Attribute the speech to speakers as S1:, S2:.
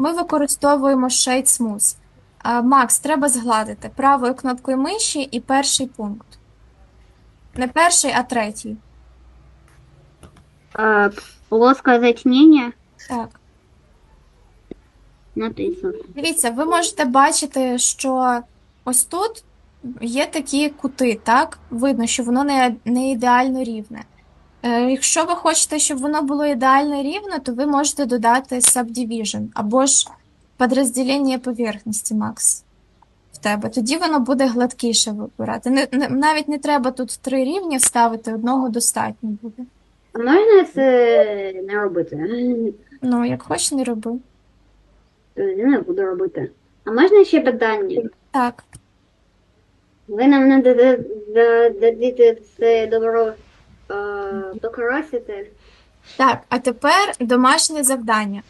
S1: ми використовуємо Shade Smooth. Макс, треба згладити правою кнопкою миші і перший пункт. Не перший, а третій.
S2: Э, плоское
S1: Так.
S2: натиснуто.
S1: Дивіться, ви можете бачити, що ось тут є такі кути, так? Видно, що воно не, не ідеально рівне. Е, якщо ви хочете, щоб воно було ідеально рівно, то ви можете додати subdivision або ж підрозділення поверхності, Макс, в тебе. Тоді воно буде гладкіше вибирати. Не, не, навіть не треба тут три рівні ставити, одного достатньо буде.
S2: А можна це не робити?
S1: Ну, як хочеш, не роби.
S2: Я не буду робити. А можна ще питання?
S1: Так.
S2: Ви нам не дадите це добро докрасити?
S1: Так, а тепер домашнє завдання.